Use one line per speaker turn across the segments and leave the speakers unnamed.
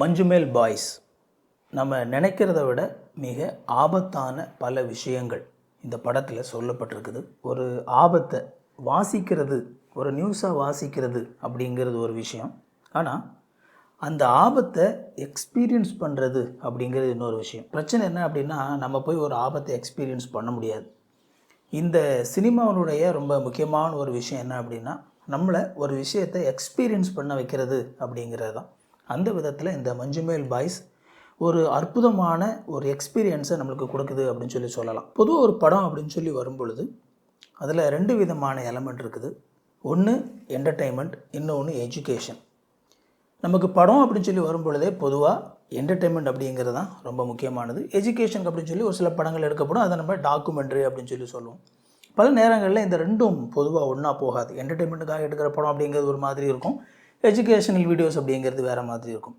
Manjummel boys. நம்ம நினைக்கிறத விட மிக ஆபத்தான பல விஷயங்கள் இந்த படத்தில் சொல்லப்பட்டிருக்குது. ஒரு ஆபத்தை வாசிக்கிறது ஒரு நியூஸாக வாசிக்கிறது அப்படிங்கிறது ஒரு விஷயம். ஆனால் அந்த ஆபத்தை எக்ஸ்பீரியன்ஸ் பண்ணுறது அப்படிங்கிறது இன்னொரு விஷயம். பிரச்சனை என்ன அப்படின்னா நம்ம போய் ஒரு ஆபத்தை எக்ஸ்பீரியன்ஸ் பண்ண முடியாது. இந்த சினிமாவினுடைய ரொம்ப முக்கியமான ஒரு விஷயம் என்ன அப்படின்னா நம்மளை ஒரு விஷயத்தை எக்ஸ்பீரியன்ஸ் பண்ண வைக்கிறது அப்படிங்கிறது தான். அந்த விதத்தில் இந்த மஞ்சுமேல் பாய்ஸ் ஒரு அற்புதமான ஒரு எக்ஸ்பீரியன்ஸை நம்மளுக்கு கொடுக்குது அப்படின்னு சொல்லி சொல்லலாம். பொதுவாக ஒரு படம் அப்படின்னு சொல்லி வரும் பொழுது அதில் ரெண்டு விதமான எலமெண்ட் இருக்குது. ஒன்று என்டர்டெயின்மெண்ட் இன்னொன்று எஜுகேஷன் நமக்கு படம் அப்படின்னு சொல்லி வரும் பொழுதே பொதுவாக என்டர்டெயின்மெண்ட் அப்படிங்கிறது தான் ரொம்ப முக்கியமானது. எஜுகேஷன் அப்படின்னு சொல்லி ஒரு சில படங்கள் எடுக்கப்படும். அதை நம்ம டாக்குமெண்ட்ரி அப்படின்னு சொல்லி சொல்லுவோம். பல நேரங்களில் இந்த ரெண்டும் பொதுவாக ஒன்றா போகாது. என்டர்டெயின்மெண்ட்டுக்காக எடுக்கிற படம் அப்படிங்கிறது ஒரு மாதிரி இருக்கும். எஜுகேஷனல் வீடியோஸ் அப்படிங்கிறது வேறு மாதிரி இருக்கும்.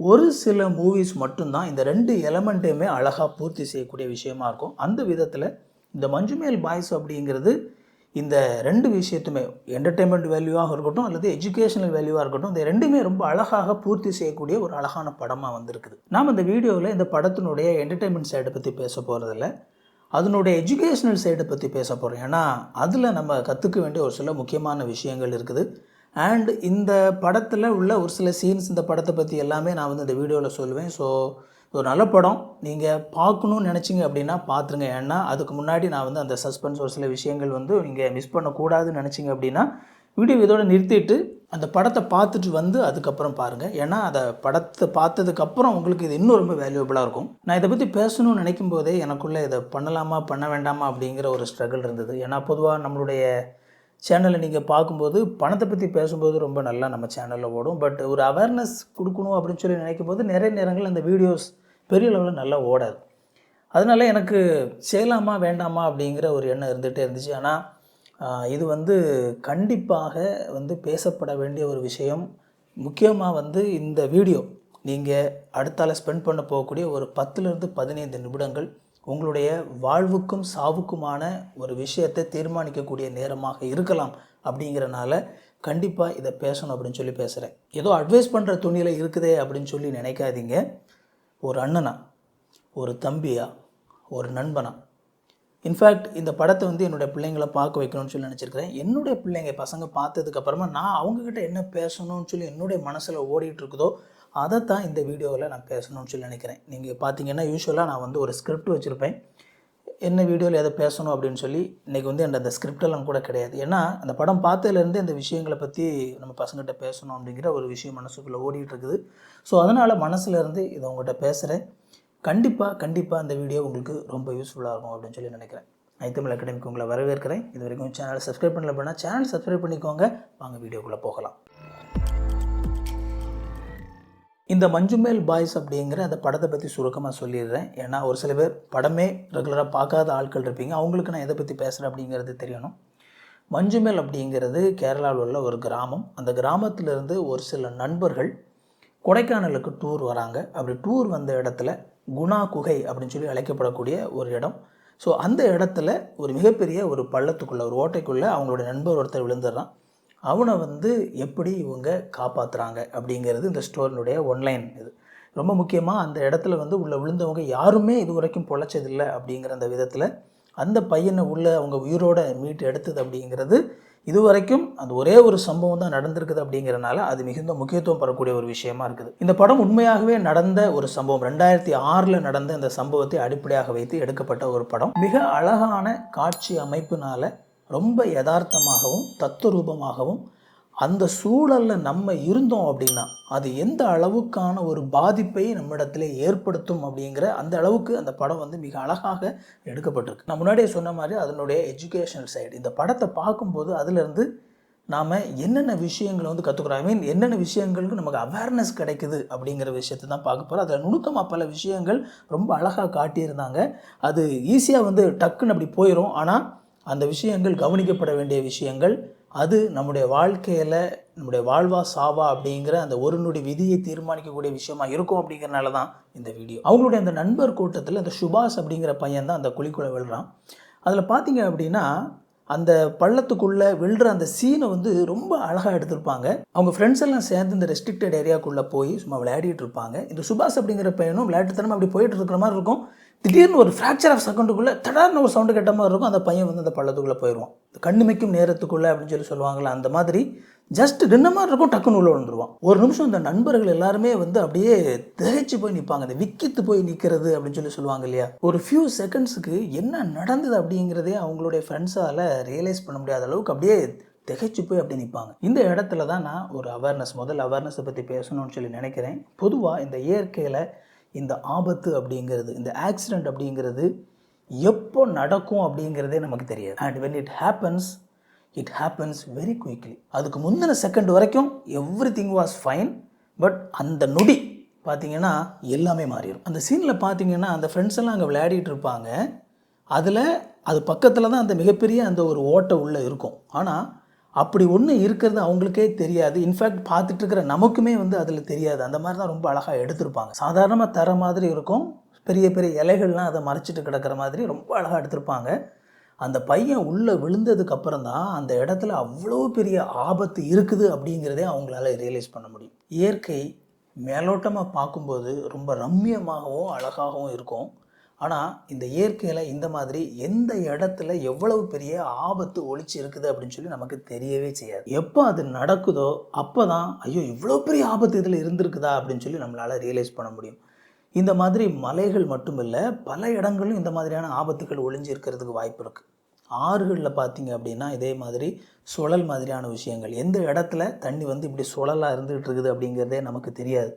ஒரு சில மூவிஸ் மட்டும்தான் இந்த ரெண்டு எலமெண்ட்டையுமே அழகாக பூர்த்தி செய்யக்கூடிய விஷயமா இருக்கும். அந்த விதத்தில் இந்த மஞ்சுமேல் பாய்ஸ் அப்படிங்கிறது இந்த ரெண்டு விஷயத்துமே என்டர்டெயின்மெண்ட் வேல்யூவாக இருக்கட்டும் அல்லது எஜுகேஷனல் வேல்யூவாக இருக்கட்டும் இந்த ரெண்டுமே ரொம்ப அழகாக பூர்த்தி செய்யக்கூடிய ஒரு அழகான படமாக வந்திருக்குது. நாம் இந்த வீடியோவில் இந்த படத்தினுடைய என்டர்டெயின்மெண்ட் சைடை பற்றி பேச போகிறதில்ல அதனுடைய எஜுகேஷனல் சைடை பற்றி பேச போகிறோம் ஏன்னா அதில் நம்ம கற்றுக்க வேண்டிய ஒரு சில முக்கியமான விஷயங்கள் இருக்குது. அண்ட் இந்த படத்தில் உள்ள ஒரு சில சீன்ஸ் இந்த படத்தை பற்றி எல்லாமே நான் வந்து இந்த வீடியோவில் சொல்லுவேன். ஸோ ஒரு நல்ல படம். நீங்கள் பார்க்கணும்னு நினச்சிங்க அப்படின்னா பார்த்துருங்க. ஏன்னா அதுக்கு முன்னாடி நான் வந்து அந்த சஸ்பென்ஸ் ஒரு சில விஷயங்கள் வந்து நீங்கள் மிஸ் பண்ணக்கூடாதுன்னு நினச்சிங்க அப்படின்னா வீடியோ இதோட நிறுத்திட்டு அந்த படத்தை பார்த்துட்டு வந்து அதுக்கப்புறம் பாருங்கள் ஏன்னா அதை படத்தை பார்த்ததுக்கப்புறம் உங்களுக்கு இது இன்னும் ரொம்ப வேல்யூபிளாக இருக்கும். நான் இதை பற்றி பேசணும்னு நினைக்கும் போதே எனக்குள்ளே இதை பண்ணலாமா பண்ண வேண்டாமா அப்படிங்கிற ஒரு ஸ்ட்ரகிள் இருந்தது. ஏன்னா பொதுவாக நம்மளுடைய சேனலை நீங்கள் பார்க்கும்போது பணத்தை பற்றி பேசும்போது ரொம்ப நல்லா நம்ம சேனலில் ஓடும். பட் ஒரு அவேர்னஸ் கொடுக்கணும் அப்படின்னு சொல்லி நினைக்கும் போது நிறைய நேரங்கள் அந்த வீடியோஸ் பெரிய லெவலில் நல்லா ஓடாது. அதனால எனக்கு செய்யலாமா வேண்டாமா அப்படிங்கிற ஒரு எண்ணம் இருந்துகிட்டே இருந்துச்சு. ஆனால் இது வந்து கண்டிப்பாக வந்து பேசப்பட வேண்டிய ஒரு விஷயம். முக்கியமாக வந்து இந்த வீடியோ நீங்கள் அடுத்தால ஸ்பெண்ட் பண்ண போகக்கூடிய ஒரு பத்துலேருந்து பதினைந்து நிமிடங்கள் உங்களுடைய வாழ்வுக்கும் சாவுக்குமான ஒரு விஷயத்தை தீர்மானிக்கக்கூடிய நேரமாக இருக்கலாம் அப்படிங்கிறனால கண்டிப்பாக இதை பேசணும் அப்படின்னு சொல்லி பேசுகிறேன் ஏதோ அட்வைஸ் பண்ணுற துணியில் இருக்குதே அப்படின்னு சொல்லி நினைக்காதீங்க. ஒரு அண்ணனா ஒரு தம்பியா ஒரு நண்பனா. இன்ஃபேக்ட் இந்த படத்தை வந்து என்னுடைய பிள்ளைங்களை பார்க்க வைக்கணும்னு சொல்லி நினச்சிருக்கிறேன். என்னுடைய பிள்ளைங்க பசங்க பார்த்ததுக்கப்புறமா நான் அவங்கக்கிட்ட என்ன பேசணும்னு சொல்லி என்னுடைய மனசில் ஓடிட்டு இருக்குதோ அதை தான் இந்த வீடியோவில் நான் பேசணும்னு சொல்லி நினைக்கிறேன். நீங்கள் பார்த்தீங்கன்னா யூஸ்வலாக நான் வந்து ஒரு ஸ்கிரிப்ட் வச்சுருப்பேன். என்ன வீடியோவில் எதை பேசணும் அப்படின்னு சொல்லி இன்றைக்கி வந்து அந்த அந்த ஸ்கிரிப்டெல்லாம் கூட கிடையாது. ஏன்னா அந்த படம் பார்த்ததுலேருந்து இந்த விஷயங்களை பற்றி நம்ம பசங்கள்கிட்ட பேசணும் அப்படிங்கிற ஒரு விஷயம் மனசுக்குள்ளே ஓடிட்டு இருக்குது. ஸோ அதனால் மனசுலேருந்து இதை உங்கள்கிட்ட பேசுகிறேன் கண்டிப்பாக கண்டிப்பாக அந்த வீடியோ உங்களுக்கு ரொம்ப யூஸ்ஃபுல்லாக இருக்கும் அப்படின்னு சொல்லி நினைக்கிறேன். ஐத்தமிழ் அகாடமிக்கு உங்களை வரவேற்கிறேன். இது வரைக்கும் சேனல் சப்ஸ்கிரைப் பண்ணல அப்படின்னா சேனல் சப்ஸ்கிரைப் பண்ணிக்கோங்க. வாங்க வீடியோக்குள்ளே போகலாம். இந்த மஞ்சுமேல் பாய்ஸ் அப்படிங்கிற அந்த படத்தை பற்றி சுருக்கமாக சொல்லிடுறேன். ஏன்னா ஒரு சில பேர் படமே ரெகுலராக பார்க்காத ஆட்கள் இருப்பீங்க. அவங்களுக்கு நான் எதை பற்றி பேசுகிறேன் அப்படிங்கிறது தெரியணும். மஞ்சுமேல் அப்படிங்கிறது கேரளாவில் உள்ள ஒரு கிராமம். அந்த கிராமத்திலிருந்து ஒரு சில நண்பர்கள் கொடைக்கானலுக்கு டூர் வராங்க. அப்படி டூர் வந்த இடத்துல குணா குகை அப்படின்னு சொல்லி அழைக்கப்படக்கூடிய ஒரு இடம். ஸோ அந்த இடத்துல ஒரு மிகப்பெரிய ஒரு பள்ளத்துக்குள்ளே ஒரு ஓட்டைக்குள்ளே அவங்களுடைய நண்பர் ஒருத்தர் விழுந்துடுறான். அவனை வந்து எப்படி இவங்க காப்பாற்றுறாங்க அப்படிங்கிறது இந்த ஸ்டோரினுடைய ஒன்லைன் இது. ரொம்ப முக்கியமாக அந்த இடத்துல வந்து உள்ளே விழுந்தவங்க யாருமே இது வரைக்கும் பொழைச்சதில்லை அப்படிங்கிற அந்த விதத்தில் அந்த பையனை உள்ள அவங்க உயிரோட மீட்டு எடுத்தது அப்படிங்கிறது இது வரைக்கும் அந்த ஒரே ஒரு சம்பவம் தான் நடந்திருக்குது அப்படிங்கிறனால அது மிகுந்த முக்கியத்துவம் பெறக்கூடிய ஒரு விஷயமா இருக்குது. இந்த படம் உண்மையாகவே நடந்த ஒரு சம்பவம். ரெண்டாயிரத்தி ஆறில் நடந்த இந்த சம்பவத்தை அடிப்படையாக வைத்து எடுக்கப்பட்ட ஒரு படம். மிக அழகான காட்சி அமைப்பினால ரொம்ப யதார்த்தமாகவும் தத்துவரூபமாகவும் அந்த சூழலில் நம்ம இருந்தோம் அப்படின்னா அது எந்த அளவுக்கான ஒரு பாதிப்பை நம்மிடத்துல ஏற்படுத்தும் அப்படிங்கிற அந்த அளவுக்கு அந்த படம் வந்து மிக அழகாக எடுக்கப்பட்டிருக்கு. நான் முன்னாடியே சொன்ன மாதிரி அதனுடைய எஜுகேஷனல் சைடு இந்த படத்தை பார்க்கும்போது அதுலேருந்து நாம் என்னென்ன விஷயங்களை வந்து கற்றுக்குறோம் ஐ மீன் என்னென்ன விஷயங்களுக்கு நமக்கு அவேர்னஸ் கிடைக்குது அப்படிங்கிற விஷயத்தை தான் பார்க்க போகிறோம் அதில் நுணுக்கமாக பல விஷயங்கள் ரொம்ப அழகாக காட்டியிருந்தாங்க. அது ஈஸியாக வந்து டக்குன்னு அப்படி போயிடும் ஆனால் அந்த விஷயங்கள் கவனிக்கப்பட வேண்டிய விஷயங்கள் அது நம்முடைய வாழ்க்கையில் நம்முடைய வாழ்வா சாவா அப்படிங்கிற அந்த ஒரு நொடி விதியை தீர்மானிக்கக்கூடிய விஷயமா இருக்கும் அப்படிங்கிறனால தான் இந்த வீடியோ. அவங்களுடைய அந்த நண்பர் கூட்டத்தில் அந்த சுபாஷ் அப்படிங்கிற பையன் தான் அந்த குழிக்குள்ளே விழுறான். அதில் பார்த்தீங்க அப்படின்னா அந்த பள்ளத்துக்குள்ளே விழுற அந்த சீனை வந்து ரொம்ப அழகாக எடுத்திருப்பாங்க. அவங்க ஃப்ரெண்ட்ஸ் எல்லாம் சேர்ந்து இந்த ரெஸ்ட்ரிக்டட் ஏரியாக்குள்ளே போய் சும்மா விளையாடிட்டு இருப்பாங்க. இந்த சுபாஷ் அப்படிங்கிற பையனும் விளையாட்டுத்தனமாக அப்படி போயிட்டு இருக்கிற மாதிரி இருக்கும். திடீர்னு ஒரு ஃப்ராக்சர் ஆஃப் செகண்டுக்குள்ளே தடார்னு ஒரு சவுண்டு கேட்ட மாதிரி இருக்கும். அந்த பையன் வந்து அந்த பள்ளத்துக்குள்ளே போயிடுவான். கண்ணுமைக்கும் நேரத்துக்குள்ளே அப்படின்னு சொல்லி சொல்லுவாங்களே அந்த மாதிரி ஜஸ்ட் ரெண்டு மாதிரி இருக்கும் டக்குன்னு உள்ள விழுந்துருவான். ஒரு நிமிஷம் இந்த நண்பர்கள் எல்லாருமே வந்து அப்படியே திகைச்சு போய் நிற்பாங்க அந்த விக்கித்து போய் நிற்கிறது அப்படின்னு சொல்லி சொல்லுவாங்க இல்லையா? ஒரு ஃபியூ செகண்ட்ஸுக்கு என்ன நடந்தது அப்படிங்கிறதே அவங்களுடைய ஃப்ரெண்ட்ஸால் ரியலைஸ் பண்ண முடியாத அளவுக்கு அப்படியே திகைச்சு போய் அப்படி நிற்பாங்க இந்த இடத்துல தான் நான் ஒரு அவேர்னஸ் முதல் அவேர்னஸை பற்றி பேசணும்னு சொல்லி நினைக்கிறேன். பொதுவாக இந்த இயற்கையில் இந்த ஆபத்து அப்படிங்கிறது இந்த ஆக்சிடெண்ட் அப்படிங்கிறது எப்போ நடக்கும் அப்படிங்கிறதே நமக்கு தெரியாது. And when it happens it happens very quickly அதுக்கு முந்தின செகண்ட் வரைக்கும் everything was fine but அந்த நொடி பார்த்தீங்கன்னா எல்லாமே மாறிடும். அந்த சீனில் பார்த்தீங்கன்னா அந்த ஃப்ரெண்ட்ஸ் எல்லாம் அங்கே விளையாடிட்டு இருப்பாங்க. அதில் அது பக்கத்தில் தான் அந்த மிகப்பெரிய அந்த ஒரு ஓட்டை உள்ளே இருக்கும். ஆனால் அப்படி ஒன்று இருக்கிறது அவங்களுக்கே தெரியாது. இன்ஃபேக்ட் பார்த்துட்டு இருக்கிற நமக்குமே வந்து அதில் தெரியாது. அந்த மாதிரி தான் ரொம்ப அழகாக எடுத்திருப்பாங்க. சாதாரணமாக தர மாதிரி இருக்கும். பெரிய பெரிய இலைகள்லாம் அதை மறைச்சிட்டு கிடக்கிற மாதிரி ரொம்ப அழகாக எடுத்திருப்பாங்க. அந்த பையன் உள்ளே விழுந்ததுக்கு அப்புறம் தான் அந்த இடத்துல அவ்வளோ பெரிய ஆபத்து இருக்குது அப்படிங்கிறதே அவங்களால ரியலைஸ் பண்ண முடியும். இயற்கை மேலோட்டமாக பார்க்கும்போது ரொம்ப ரம்மியமாகவும் அழகாகவும் இருக்கும். ஆனால் இந்த இயற்கையில் இந்த மாதிரி எந்த இடத்துல எவ்வளவு பெரிய ஆபத்து ஒழிச்சு இருக்குது அப்படின்னு சொல்லி நமக்கு தெரியவே செய்யாது. எப்போ அது நடக்குதோ அப்போ தான் ஐயோ இவ்வளோ பெரிய ஆபத்து இதில் இருந்திருக்குதா அப்படின்னு சொல்லி நம்மளால் ரியலைஸ் பண்ண முடியும். இந்த மாதிரி மலைகள் மட்டுமில்லை பல இடங்களும் இந்த மாதிரியான ஆபத்துகள் ஒளிஞ்சு இருக்கிறதுக்கு வாய்ப்பு இருக்குது ஆறுகளில் பார்த்தீங்க அப்படின்னா இதே மாதிரி சுழல் மாதிரியான விஷயங்கள். எந்த இடத்துல தண்ணி வந்து இப்படி சுழலாக இருந்துகிட்டு இருக்குது அப்படிங்கிறதே நமக்கு தெரியாது.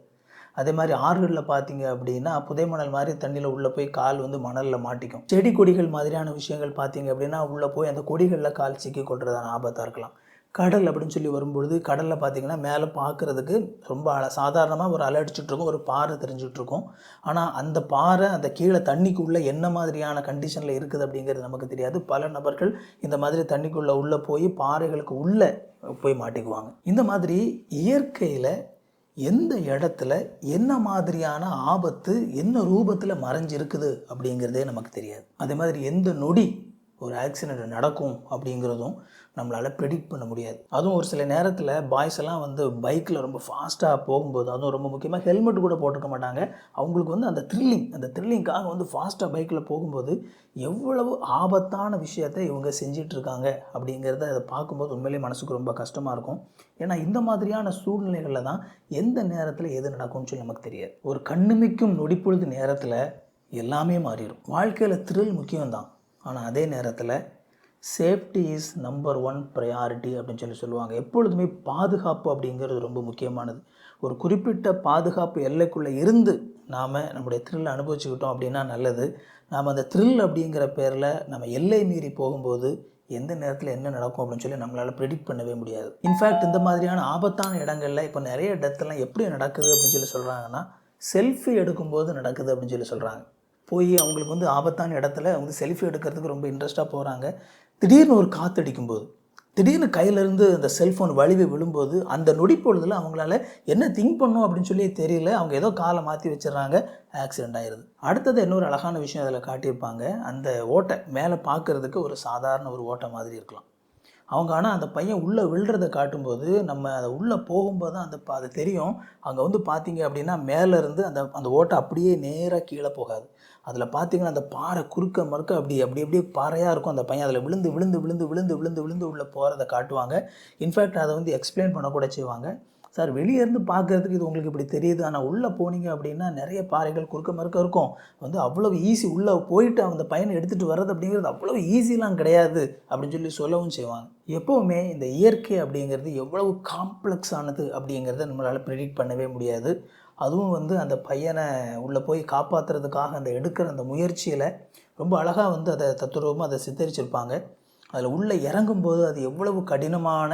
அதே மாதிரி ஆறுகளில் பார்த்தீங்க அப்படின்னா புதை மணல் மாதிரி தண்ணியில் உள்ளே போய் கால் வந்து மணலில் மாட்டிக்கும். செடி கொடிகள் மாதிரியான விஷயங்கள் பார்த்தீங்க அப்படின்னா உள்ளே போய் அந்த கொடிகளில் கால் சிக்கி கொள்றதான ஆபத்தாக இருக்கலாம். கடல் அப்படின்னு சொல்லி வரும்பொழுது கடலில் பார்த்தீங்கன்னா மேலே பார்க்குறதுக்கு ரொம்ப அழ சாதாரணமாக ஒரு அலை ஒரு பாறை தெரிஞ்சுட்ருக்கும். ஆனால் அந்த பாறை அந்த கீழே தண்ணிக்குள்ளே என்ன மாதிரியான கண்டிஷனில் இருக்குது அப்படிங்கிறது நமக்கு தெரியாது. பல நபர்கள் இந்த மாதிரி தண்ணிக்குள்ளே உள்ளே போய் பாறைகளுக்கு உள்ளே போய் மாட்டிக்குவாங்க. இந்த மாதிரி இயற்கையில் எந்த இடத்துல என்ன மாதிரியான ஆபத்து என்ன ரூபத்தில் மறைஞ்சிருக்குது அப்படிங்கிறதே நமக்கு தெரியாது. அதே மாதிரி எந்த நொடி ஒரு ஆக்சிடெண்ட் நடக்கும் அப்படிங்கிறதும் நம்மளால் ப்ரெடிக்ட் பண்ண முடியாது. அதுவும் ஒரு சில நேரத்தில் பாய்ஸ் எல்லாம் வந்து பைக்கில் ரொம்ப ஃபாஸ்ட்டாக போகும்போது அதுவும் ரொம்ப முக்கியமாக ஹெல்மெட் கூட போட்டிருக்க மாட்டாங்க. அவங்களுக்கு வந்து அந்த த்ரில்லிங் அந்த த்ரில்லிங்காக வந்து ஃபாஸ்ட்டாக பைக்கில் போகும்போது எவ்வளவு ஆபத்தான விஷயத்தை இவங்க செஞ்சிட்ருக்காங்க அப்படிங்கிறத அதை பார்க்கும்போது உண்மையிலேயே மனசுக்கு ரொம்ப கஷ்டமாக இருக்கும். ஏன்னா இந்த மாதிரியான சூழ்நிலைகளில் தான் எந்த நேரத்தில் எது நடக்கும்னு சொல்லி நமக்கு தெரியாது. ஒரு கண்ணுமிக்கும் நொடிப்பொழுது நேரத்தில் எல்லாமே மாறிடும் வாழ்க்கையில் த்ரில் முக்கியம்தான். ஆனால் அதே நேரத்தில் safety is number one priority அப்படின்னு சொல்லி சொல்லுவாங்க. எப்பொழுதுமே பாதுகாப்பு அப்படிங்கிறது ரொம்ப முக்கியமானது. ஒரு குறிப்பிட்ட பாதுகாப்பு எல்லைக்குள்ளே இருந்து நாம் நம்முடைய த்ரில் அனுபவிச்சுக்கிட்டோம் அப்படின்னா நல்லது. நாம் அந்த த்ரில் அப்படிங்கிற பேரில் நம்ம எல்லை மீறி போகும்போது எந்த நேரத்தில் என்ன நடக்கும் அப்படின்னு சொல்லி நம்மளால் ப்ரெடிக்ட் பண்ணவே முடியாது. இன்ஃபேக்ட் இந்த மாதிரியான ஆபத்தான இடங்களில் இப்போ நிறைய டெத்தெல்லாம் எப்படி நடக்குது அப்படின்னு சொல்லி சொல்கிறாங்கன்னா செல்ஃபி எடுக்கும்போது நடக்குது அப்படின்னு சொல்லி சொல்கிறாங்க போய் அவங்களுக்கு வந்து ஆபத்தான இடத்துல வந்து செல்ஃபி எடுக்கிறதுக்கு ரொம்ப இன்ட்ரெஸ்ட்டாக போகிறாங்க திடீர்னு ஒரு காற்று அடிக்கும்போது திடீர்னு கையிலேருந்து அந்த செல்ஃபோன் வலிவு விழும்போது அந்த நொடி பொழுதில் அவங்களால என்ன திங்க் பண்ணும் அப்படின்னு சொல்லி தெரியல. அவங்க ஏதோ காலை மாற்றி வச்சிடுறாங்க ஆக்சிடென்ட் ஆயிடுது அடுத்தது இன்னொரு அழகான விஷயம் அதில் காட்டியிருப்பாங்க. அந்த ஓட்டை மேலே பார்க்குறதுக்கு ஒரு சாதாரண ஒரு ஓட்டை மாதிரி இருக்கலாம். அவங்க ஆனால் அந்த பையன் உள்ளே விழுறத காட்டும்போது நம்ம அதை உள்ளே போகும்போது தான் அந்த ப- அது தெரியும். அங்கே வந்து பார்த்தீங்க அப்படின்னா மேலேருந்து அந்த அந்த ஓட்டை அப்படியே நேராக கீழே போகாது. அதில் பார்த்தீங்கன்னா அந்த பாறை குறுக்க மறுக்க அப்படி அப்படி அப்படியே பாறையாக இருக்கும். அந்த பையன் அதில் விழுந்து விழுந்து விழுந்து விழுந்து விழுந்து விழுந்து உள்ளே போகிறத காட்டுவாங்க. இன்ஃபேக்ட் அதை வந்து எக்ஸ்பிளைன் பண்ணக்கூட செய்வாங்க. சார் வெளியே இருந்து பார்க்குறதுக்கு இது உங்களுக்கு இப்படி தெரியுது. ஆனால் உள்ளே போனீங்க அப்படின்னா நிறைய பாறைகள் குறுக்க மறுக்க இருக்கும். வந்து அவ்வளோ ஈஸி உள்ளே போயிட்டு அந்த பையனை எடுத்துகிட்டு வர்றது அப்படிங்கிறது அவ்வளோ ஈஸிலாம் கிடையாது அப்படின்னு சொல்லி சொல்லவும் செய்வாங்க. எப்போவுமே இந்த இயற்கை அப்படிங்கிறது எவ்வளவு காம்ப்ளெக்ஸ் ஆனது அப்படிங்கிறத நம்மளால் ப்ரெடிக்ட் பண்ணவே முடியாது. அதுவும் வந்து அந்த பையனை உள்ளே போய் காப்பாற்றுறதுக்காக அந்த எடுக்கிற அந்த முயற்சியில் ரொம்ப அழகாக வந்து அதை தத்துரூபமாக அதை சித்தரிச்சிருப்பாங்க. அதில் உள்ளே இறங்கும்போது அது எவ்வளவு கடினமான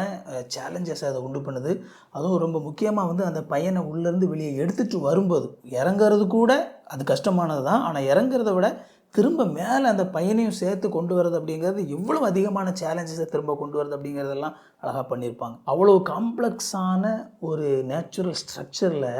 சேலஞ்சஸ் அதை உண்டு பண்ணுது. அதுவும் ரொம்ப முக்கியமாக வந்து அந்த பையனை உள்ளேருந்து வெளியே எடுத்துகிட்டு வரும்போது இறங்குறது கூட அது கஷ்டமானது தான். ஆனால் இறங்குறத விட திரும்ப மேலே அந்த பையனையும் சேர்த்து கொண்டு வரது அப்படிங்கிறது எவ்வளவு அதிகமான சேலஞ்சஸை திரும்ப கொண்டு வரது அப்படிங்கிறதெல்லாம் அழகாக பண்ணியிருப்பாங்க. அவ்வளோ காம்ப்ளெக்ஸான ஒரு நேச்சுரல் ஸ்ட்ரக்சரில்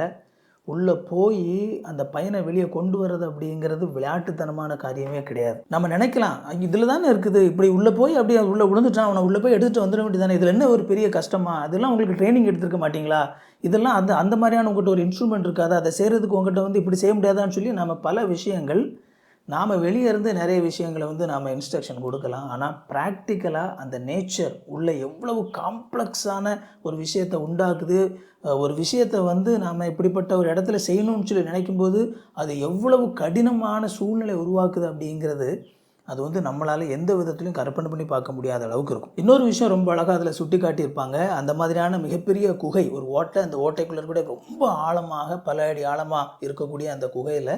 உள்ளே போய் அந்த பையனை வெளியே கொண்டு வர்றது அப்படிங்கிறது விளையாட்டுத்தனமான காரியமே கிடையாது. நம்ம நினைக்கலாம் இதில் தானே இருக்குது இப்படி உள்ளே போய் அப்படியே உள்ளே விழுந்துட்டான் அவனை உள்ளே போய் எடுத்துகிட்டு வந்துட வேண்டியதானே இதில் என்ன ஒரு பெரிய கஷ்டமா? அதெல்லாம் உங்களுக்கு ட்ரைனிங் எடுத்துருக்க மாட்டீங்களா? இதெல்லாம் அந்த அந்த மாதிரியான உங்கள்கிட்ட ஒரு இன்ஸ்ட்ருமெண்ட் இருக்காது? அதை செய்கிறதுக்கு உங்கள்கிட்ட வந்து இப்படி செய்ய முடியாதான்னு சொல்லி நம்ம பல விஷயங்கள் நாம் வெளியே இருந்து நிறைய விஷயங்களை வந்து நாம் இன்ஸ்ட்ரக்ஷன் கொடுக்கலாம். ஆனால் ப்ராக்டிக்கலாக அந்த நேச்சர் உள்ள எவ்வளவு காம்ப்ளெக்ஸான ஒரு விஷயத்தை உண்டாக்குது ஒரு விஷயத்தை வந்து நாம் இப்படிப்பட்ட ஒரு இடத்துல செய்யணும்னு சொல்லி நினைக்கும்போது அது எவ்வளவு கடினமான சூழ்நிலை உருவாக்குது அப்படிங்கிறது அது வந்து நம்மளால் எந்த விதத்துலையும் கற்பனை பண்ணி பார்க்க முடியாத அளவுக்கு இருக்கும். இன்னொரு விஷயம் ரொம்ப அழகாக அதில் சுட்டி காட்டியிருப்பாங்க அந்த மாதிரியான மிகப்பெரிய குகை ஒரு ஓட்டை அந்த ஓட்டைக்குள்ளே கூட ரொம்ப ஆழமாக பல அடி ஆழமாக இருக்கக்கூடிய அந்த குகையில்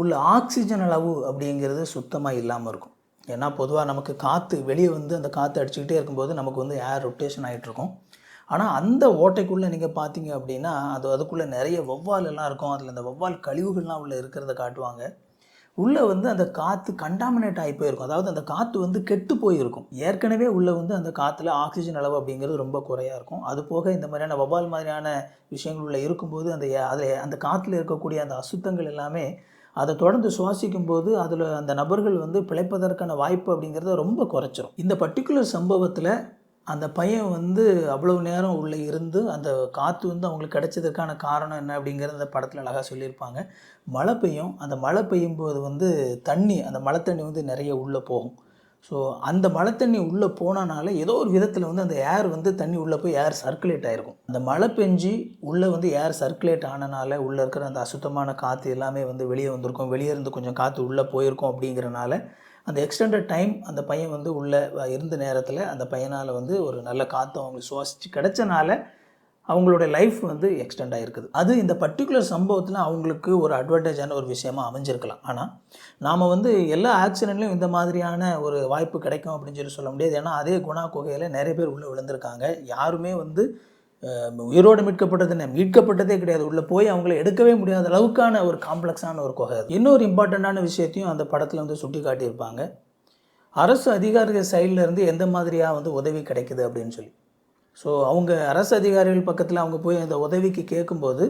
உள்ள ஆக்சிஜன் அளவு அப்படிங்கிறது சுத்தமாக இல்லாமல் இருக்கும். ஏன்னா பொதுவாக நமக்கு காற்று வெளியே வந்து அந்த காற்று அடிச்சுக்கிட்டே இருக்கும்போது நமக்கு வந்து ஏர் ரொட்டேஷன் ஆகிட்டு இருக்கும். ஆனால் அந்த ஓட்டைக்குள்ளே நீங்கள் பார்த்தீங்க அப்படின்னா அது அதுக்குள்ளே நிறைய வௌவால் எல்லாம் இருக்கும். அதில் அந்த வௌவால் கழிவுகள்லாம் உள்ளே இருக்கிறத காட்டுவாங்க. உள்ளே வந்து அந்த காற்று கண்டாமினேட் ஆகி போயிருக்கும். அதாவது அந்த காற்று வந்து கெட்டு போயிருக்கும். ஏற்கனவே உள்ளே வந்து அந்த காற்றுல ஆக்சிஜன் அளவு அப்படிங்கிறது ரொம்ப குறையாக இருக்கும். அது போக இந்த மாதிரியான வௌவால் மாதிரியான விஷயங்கள் உள்ள இருக்கும்போது அந்த அதில் அந்த காற்றுல இருக்கக்கூடிய அந்த அசுத்தங்கள் எல்லாமே அதை தொடர்ந்து சுவாசிக்கும் போது அதில் அந்த நபர்கள் வந்து பிழைப்பதற்கான வாய்ப்பு அப்படிங்கிறத ரொம்ப குறைச்சிரும். இந்த பர்டிகுலர் சம்பவத்தில் அந்த பையன் வந்து அவ்வளவு நேரம் உள்ளே இருந்து அந்த காற்று வந்து அவங்களுக்கு கிடைச்சதுக்கான காரணம் என்ன அப்படிங்கிறத அந்த படத்தில் அழகாக சொல்லியிருப்பாங்க. மழை பெய்யும் அந்த மழை பெய்யும் போது வந்து தண்ணி அந்த மழை தண்ணி வந்து நிறைய உள்ளே போகும். ஸோ அந்த மழை தண்ணி உள்ளே போனனால ஏதோ ஒரு விதத்தில் வந்து அந்த ஏர் வந்து தண்ணி உள்ளே போய் ஏர் சர்க்குலேட் ஆகிருக்கும் அந்த மழை பெஞ்சு உள்ளே வந்து ஏர் சர்க்குலேட் ஆனனால உள்ளே இருக்கிற அந்த அசுத்தமான காற்று எல்லாமே வந்து வெளியே வந்திருக்கும். வெளியே இருந்து கொஞ்சம் காற்று உள்ளே போயிருக்கும் அப்படிங்கிறனால அந்த எக்ஸ்டெண்டட் டைம் அந்த பையன் வந்து உள்ளே இருந்த நேரத்தில் அந்த பையனால் வந்து ஒரு நல்ல காற்று அவங்களுக்கு சுவாசித்து கிடைச்சனால அவங்களுடைய லைஃப் வந்து எக்ஸ்டெண்ட் ஆகிருக்குது அது இந்த பர்டிகுலர் சம்பவத்தில் அவங்களுக்கு ஒரு அட்வான்டேஜான ஒரு விஷயமா அமைஞ்சிருக்கலாம். ஆனால் நாம் வந்து எல்லா ஆக்சிடென்ட்லையும் இந்த மாதிரியான ஒரு வாய்ப்பு கிடைக்கும் அப்படின்னு சொல்லி சொல்ல முடியாது. ஏன்னா அதே குணா குகையில் நிறைய பேர் உள்ளே விழுந்திருக்காங்க. யாருமே வந்து உயிரோடு மீட்கப்பட்டது என்ன? மீட்கப்பட்டதே கிடையாது. உள்ளே போய் அவங்கள எடுக்கவே முடியாத அளவுக்கான ஒரு காம்ப்ளெக்ஸான ஒரு குகை அது. இன்னொரு இம்பார்ட்டண்ட்டான விஷயத்தையும் அந்த படத்தில் வந்து சுட்டி காட்டியிருப்பாங்க. அரசு அதிகாரிகள் சைட்லேருந்து எந்த மாதிரியாக வந்து உதவி கிடைக்குது அப்படின்னு சொல்லி. ஸோ அவங்க அரசு அதிகாரிகள் பக்கத்தில் அவங்க போய் அந்த உதவிக்கு கேட்கும்போது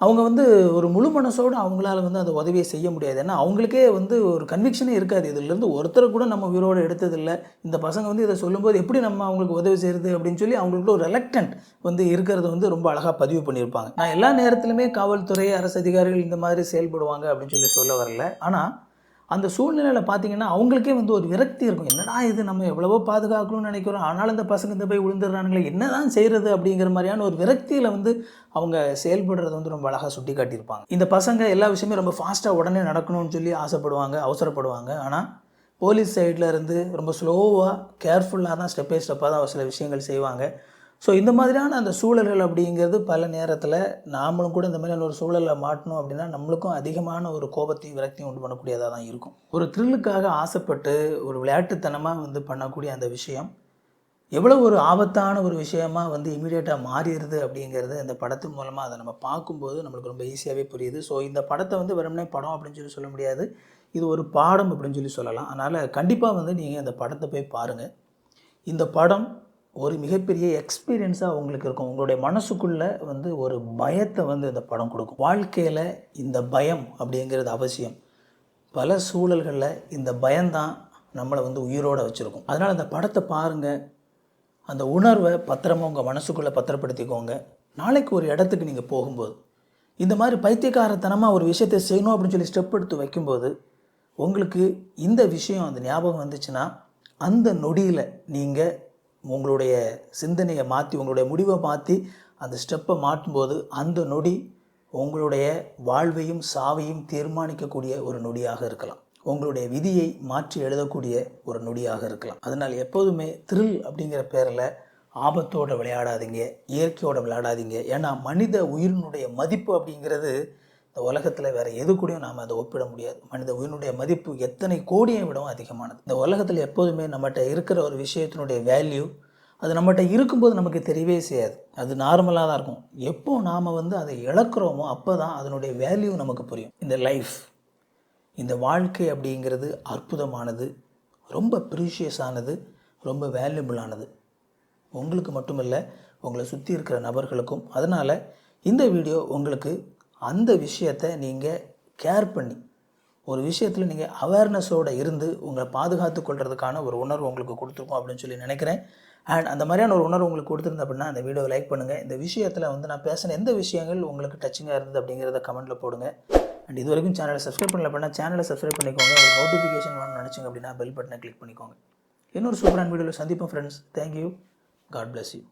அவங்க வந்து ஒரு முழு மனசோடு அவங்களால வந்து அந்த உதவியை செய்ய முடியாது. ஏன்னா அவங்களுக்கே வந்து ஒரு கன்விக்ஷனே இருக்காது. இதுலேருந்து ஒருத்தரை கூட நம்ம உயிரோடு எடுத்ததில்லை. இந்த பசங்க வந்து இதை சொல்லும்போது எப்படி நம்ம அவங்களுக்கு உதவி செய்கிறது அப்படின்னு சொல்லி அவங்களுக்கு ஒரு ரெலக்டன்ட் வந்து இருக்கிறத வந்து ரொம்ப அழகாக பதிவு பண்ணியிருப்பாங்க. நான் எல்லா நேரத்துலையுமே காவல்துறை அரசு அதிகாரிகள் இந்த மாதிரி செயல்படுவாங்க அப்படின்னு சொல்லி சொல்ல வரல. ஆனால் அந்த சூழ்நிலையில் பார்த்தீங்கன்னா அவங்களுக்கே வந்து ஒரு விரக்தி இருக்கும். என்னடா இது நம்ம எவ்வளவோ பாதுகாக்கணும்னு நினைக்கிறோம். ஆனாலும் இந்த பசங்க இந்த போய் விழுந்துடுறானுங்களே என்ன தான் செய்கிறது அப்படிங்கிற மாதிரியான ஒரு விரக்தியில் வந்து அவங்க செயல்படுறது வந்து ரொம்ப அழகாக சுட்டி காட்டியிருப்பாங்க இந்த பசங்க எல்லா விஷயமே ரொம்ப ஃபாஸ்ட்டாக உடனே நடக்கணும்னு சொல்லி ஆசைப்படுவாங்க அவசரப்படுவாங்க. ஆனால் போலீஸ் சைடில் இருந்து ரொம்ப ஸ்லோவாக கேர்ஃபுல்லாக தான் ஸ்டெப் பை ஸ்டெப்பாக தான் சில விஷயங்கள் செய்வாங்க. ஸோ இந்த மாதிரியான அந்த சூழல்கள் அப்படிங்கிறது பல நேரத்தில் நாமளும் கூட இந்த மாதிரியான ஒரு சூழலில் மாட்டணும் அப்படின்னா நம்மளுக்கும் அதிகமான ஒரு கோபத்தையும் விரக்தியும் உண்டு பண்ணக்கூடியதாக தான் இருக்கும். ஒரு த்ரில்லுக்காக ஆசைப்பட்டு ஒரு விளையாட்டுத்தனமாக வந்து பண்ணக்கூடிய அந்த விஷயம் எவ்வளோ ஒரு ஆபத்தான ஒரு விஷயமா வந்து இமீடியட்டாக மாறிடுது அப்படிங்கிறது இந்த படத்தின் மூலமாக அதை நம்ம பார்க்கும்போது நம்மளுக்கு ரொம்ப ஈஸியாகவே புரியுது. ஸோ இந்த படத்தை வந்து வெறுமனே படம் அப்படின்னு சொல்லி சொல்ல முடியாது. இது ஒரு பாடம் அப்படின்னு சொல்லி சொல்லலாம். அதனால் கண்டிப்பாக வந்து நீங்கள் இந்த படத்தை போய் பாருங்கள் இந்த படம் ஒரு மிகப்பெரிய எக்ஸ்பீரியன்ஸாக உங்களுக்கு இருக்கும். உங்களுடைய மனசுக்குள்ளே வந்து ஒரு பயத்தை வந்து இந்த படம் கொடுக்கும். வாழ்க்கையில் இந்த பயம் அப்படிங்கிறது அவசியம். பல சூழல்களில் இந்த பயம்தான் நம்மளை வந்து உயிரோடு வச்சுருக்கும். அதனால் அந்த படத்தை பாருங்கள் அந்த உணர்வை பத்திரமாக உங்கள் மனசுக்குள்ளே பத்திரப்படுத்திக்கோங்க. நாளைக்கு ஒரு இடத்துக்கு நீங்கள் போகும்போது இந்த மாதிரி பைத்தியக்காரத்தனமாக ஒரு விஷயத்தை செய்யணும் அப்படின்னு சொல்லி ஸ்டெப் எடுத்து வைக்கும்போது உங்களுக்கு இந்த விஷயம் அந்த ஞாபகம் வந்துச்சுன்னா அந்த நொடியில் நீங்கள் உங்களுடைய சிந்தனையை மாற்றி உங்களுடைய முடிவை மாற்றி அந்த ஸ்டெப்பை மாற்றும்போது அந்த நொடி உங்களுடைய வாழ்வையும் சாவையும் தீர்மானிக்கக்கூடிய ஒரு நொடியாக இருக்கலாம். உங்களுடைய விதியை மாற்றி எழுதக்கூடிய ஒரு நொடியாக இருக்கலாம். அதனால் எப்போதுமே த்ரில் அப்படிங்கிற பேரில் ஆபத்தோடு விளையாடாதீங்க இயற்கையோடு விளையாடாதீங்க. ஏன்னா மனித உயிரினுடைய மதிப்பு அப்படிங்கிறது இந்த உலகத்தில் வேறு எது கூடயும் நாம் அதை ஒப்பிட முடியாது. மனித உயிரினுடைய மதிப்பு எத்தனை கோடியை விடவும் அதிகமானது. இந்த உலகத்தில் எப்போதுமே நம்மகிட்ட இருக்கிற ஒரு விஷயத்தினுடைய வேல்யூ அது நம்மகிட்ட இருக்கும்போது நமக்கு தெரியவே செய்யாது. அது நார்மலாக தான் இருக்கும். எப்போ நாம் வந்து அதை இழக்கிறோமோ அப்போ தான் அதனுடைய வேல்யூ நமக்கு புரியும். இந்த லைஃப் இந்த வாழ்க்கை அப்படிங்கிறது அற்புதமானது ரொம்ப ப்ரீஷியஸானது ரொம்ப வேல்யூபிளானது உங்களுக்கு மட்டுமில்லை உங்களை சுற்றி இருக்கிற நபர்களுக்கும். அதனால் இந்த வீடியோ உங்களுக்கு அந்த விஷயத்தை நீங்கள் கேர் பண்ணி ஒரு விஷயத்தில் நீங்கள் அவேர்னஸோடு இருந்து உங்களை பாதுகாத்து கொள்றதுக்கான ஒரு உணர்வு உங்களுக்கு கொடுத்துருக்கோம் அப்படின்னு சொல்லி நினைக்கிறேன். அண்ட் அந்த மாதிரியான ஒரு உணர்வு உங்களுக்கு கொடுத்துருந்த அப்படின்னா அந்த வீடியோவை லைக் பண்ணுங்கள் இந்த விஷயத்தில் வந்து நான் பேசின எந்த விஷயங்கள் உங்களுக்கு டச்சிங்காக இருந்தது அப்படிங்கிறத கமெண்ட்டில் போடுங்க. அண்ட் இது வரைக்கும் சேனலை சப்ஸ்கிரைப் பண்ணல அப்படின்னா சேனலை சப்ஸ்கிரைப் பண்ணிக்கோங்க. ஒரு நோட்டிஃபிகேஷன் வேணும்னு நினச்சிங்க அப்படின்னா பெல் பட்டனை கிளிக் பண்ணிக்கோங்க. இன்னொரு சூப்பரான வீடியோவில் சந்திப்போம் friends thank you god bless you